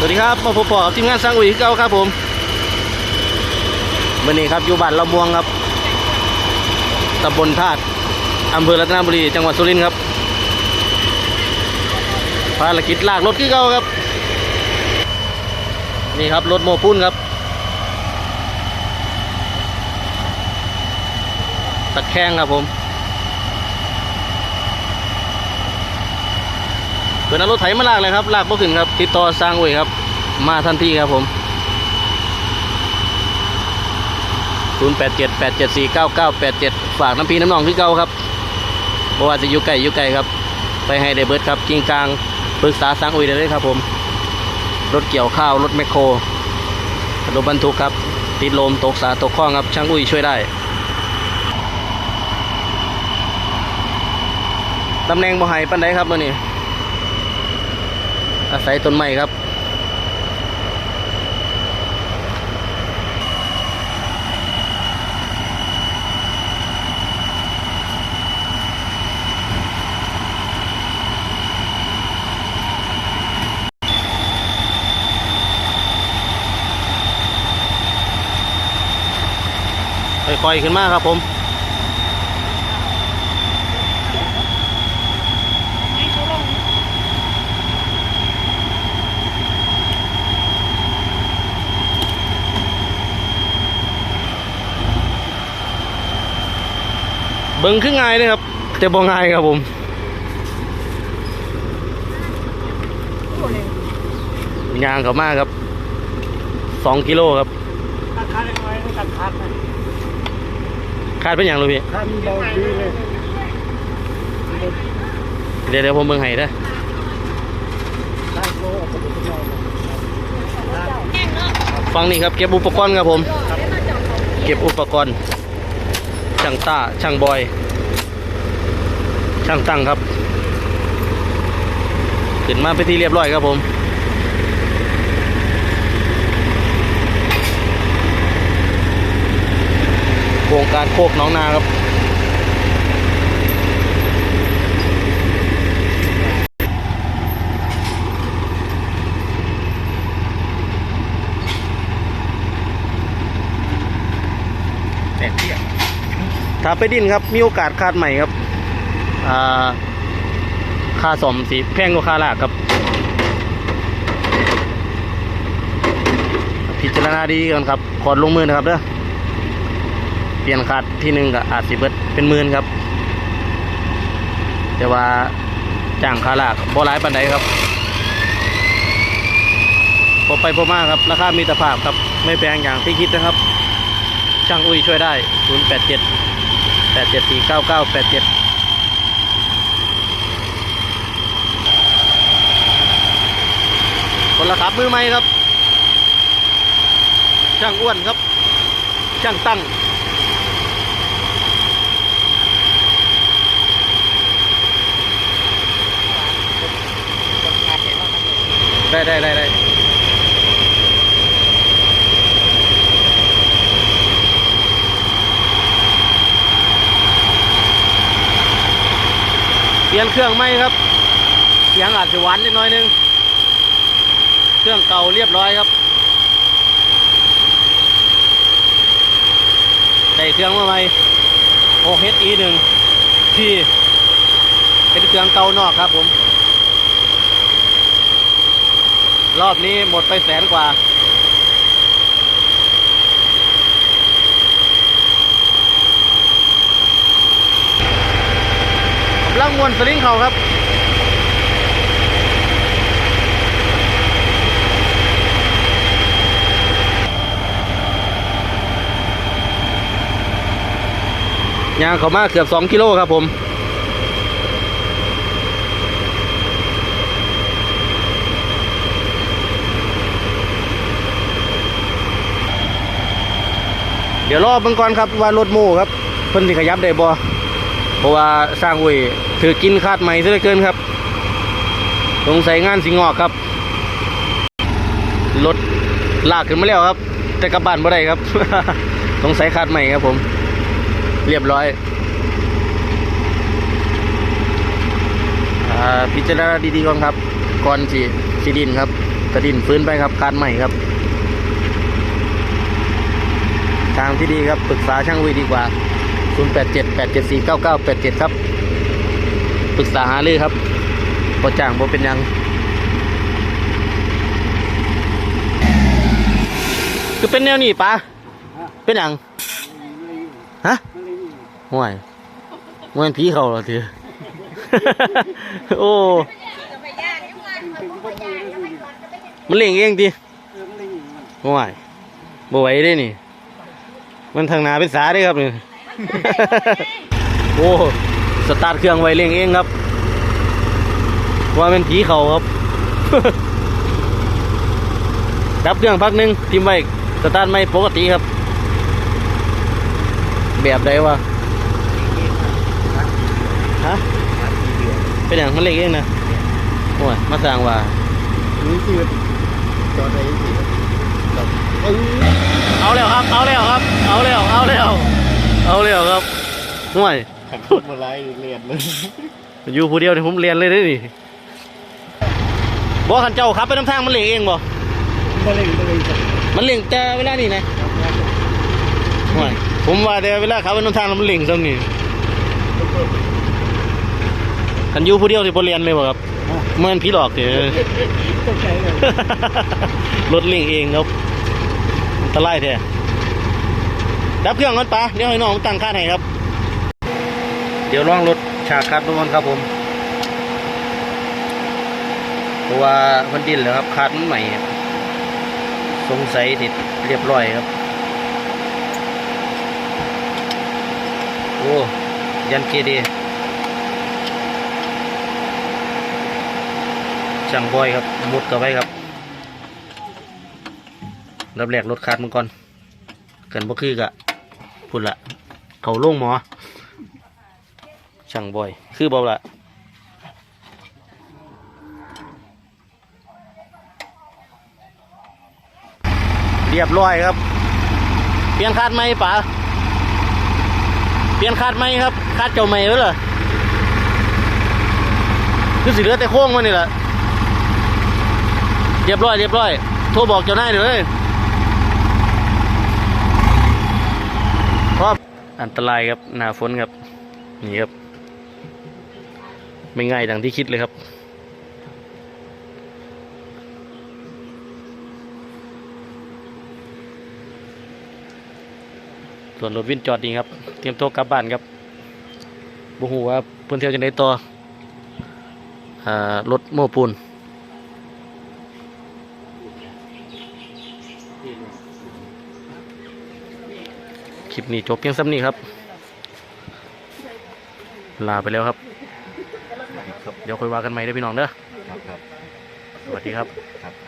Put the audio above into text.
สวัสดีครับ มาพบปะกับทีมงานสร้างอุ๋ยเก่าครับผมวันนี้ครับอยู่บ้านละม่วงครับตำบลธาตุอำเภอรัตนบุรี จังหวัดสุรินทร์ครับ ภารกิจลากรถคือเก่าครับ นี่ครับรถโมปุ้นครับ ตะแคงครับผม เปิดเอารถไถมาลากเลยครับลากบ่ขึ้นครับ ติดต่อสร้างอุ๋ยครับ มาทันทีครับผม0878749987 ฝากน้ำพีน้ำนองที่เก่าครับเพราะว่าจะอยู่ไกลอยู่ไกลครับ ไปให้ได้เบิร์ดครับกิ่งกลางปรึกษาสร้างอุ๋ยได้เลยครับผม รถเกี่ยวข้าว รถแมคโครรถบรรทุกครับ ติดลมตกสาตกคลองครับ ช่างอุ้ยช่วยได้ตำแหน่งบ่ไห้ปันไดครับมื่อนี้ อาศัยต้นไม้ครับค่อยๆขึ้นมาครับผม เบิ่งขึ้นง่ายเลยครับ แต่บ่ง่ายครับผมยางเขามากครับสองกิโลครับขาดไม่ตัดขาดคาดเป็นอย่างเลยพี่ขาดเบาดีเลยเดี๋ยวเดี๋ยวผมเบิ่งให้ด้อขาดโลออกมาเป็นเราฟังนี่ครับเก็บอุปกรณ์ครับผม เก็บอุปกรณ์ ช่างต้า ช่างบอย ช่างตั้งครับขึ้นมาไปที่เรียบร้อยครับผม โครงการโคกน้องนาครับแต่ที่ ถ้าไปดินครับ มีโอกาสคาดใหม่ครับ อ่า ค่าสมสีแพงกว่าค่าลากครับ พิจารณาดีกันครับขอดลงมือนะครับเด้อ เปลี่ยนคาดที่หนึ่งก็อาจสิเบิดเป็นหมื่นครับ แต่ว่าจ้างค่าลากบ่หลายปันใดครับพอไปพอมาครับ ราคามีตภาพครับ ไม่แพงอย่างที่คิดนะครับ ช่างอุ้ยช่วยได้ 087แป ดเจ็ดสี่เก้าเก้าแปดเจ็ดคนละครับมือใหมครับ ช่างอ้วนครับ ช่างตั้งได้ได้ได้ได้ ปลี่ยนเครื่องใหมครับ เสียงอาจจะหวานนิดหน้อยนึง เครื่องเก่าเรียบร้อยครับได้เครื่องมาใหม่ 6HE 1ที่เป็นเครื่องเก่านอกครับผม รอบนี้หมดไปแสนกว่า กำลังมวนสลิงเขาครับยางเขามาเกือบ2กิโลครับผมเดี๋ยวรอเบิ่งก่อนครับว่ารถโม่ครับเพิ่นสิขยับได้บ่ เพราะว่าสร้างอุ้ยถือกินคาดใหม่ซะเหลือเกินครับสงสัยงานสิงอกครับรถลากขึ้นมาแล้วครับ แต่กลับบ้านบ่ได้ครับสงสัยคาดใหม่ครับผม เรียบร้อยอ่าพิจารณาดีๆก่อนครับ ก่อนสีสีดินครับกระดินฟื้นไปครับการใหม่ครับ ทางที่ดีครับปรึกษาช่างวีดีกว่า 0878749987 ครับปรึกษาหารือครับพอจ้างบ่เป็นยังคือเป็นแนวนี้ปะเป็นยังฮะห่วยห่วยผีเขาเหรอทีโอ้มันเล่งเองดิห่วยบ่ไหวได้นี่ มันทางนาเป็นสาได้ครับเนี่ย โอ้สตาร์ทเครื่องไว้เล่งเองครับ ว่าเป็นผีเขาครับ ดับเครื่องพักหนึงทิมไว้สตาร์ทไม่ปกติครับ แบบใดวะฮะเป็นอย่างมันเล็กเองนะโอ้ยมาสร้างว่านี่คือจอดอะไรสิครับเออเอาแล้วครับ เอาแล้วครับ เอาแล้ว เอาแล้ว เอาแล้วครับห่วยขัดทุบมาไล่เรียนเลยอยู่ผู้เดียวเนี่ยผมเรียนเลยเด้อนี่บอกขันเจ้าครับไปน้ำทางมันเล็กเองบ่มาเล่นมาเล่นครับมันเล็งแต่เวลานี่นะห่วยผมว่าแต่เวลาขับไปน้ำทางแล้วมันเล็งซ้ำนี่ขันอยู่ผู้เดียวที่บ่เรียนเลยบ่ครับเมื่อนพี่หลอกเถอะตกใจเลยรถเล่งเองครับอันตรายแท้ ดับเครื่องก่อนปะเดี๋ยวให้น้องตั้งค่าให้ครับ เดี๋ยวล่องรถฉากคัดดูก่อนครับผมเพราะว่ามันดินแล้วครับคัดมันใหม่สงสัยติดเรียบร้อยครับ โอ้ยันเกเดช่างบอยครับมุดกับไว้ครับรับแรกรถคัดมันก่อนเกินบ่คือกะ พุ่นละเขาโล่งหมอ ช่างบ่อย คือบ่ละเรียบร้อยครับ เปลี่ยนคาดไหมป๋าเปลี่ยนคาดไหมครับ คาดเจ้าใหม่ไว้เหรอคือสิเหลือแต่โค้งมันนี่แหละเรียบร้อยเรียบร้อย โทรบอกเจ้านายเลยเพราะ อันตรายครับหน้าฝนครับนี่ครับ ไม่ง่ายดังที่คิดเลยครับ ส่วนรถวินจอดดีครับ เตรียมตัวกลับบ้านครับบูฮูว่าเพื่อนเที่ยวจะได้ต่ออรถโม้ปูน ลิปนี้จบเพียงซ้ำนี้ครับ ลาไปแล้วครับ เดี๋ยวค่อยว่ากันใหม่เด้อพี่น้องเด้อ ครับครับ สวัสดีครับครับครับ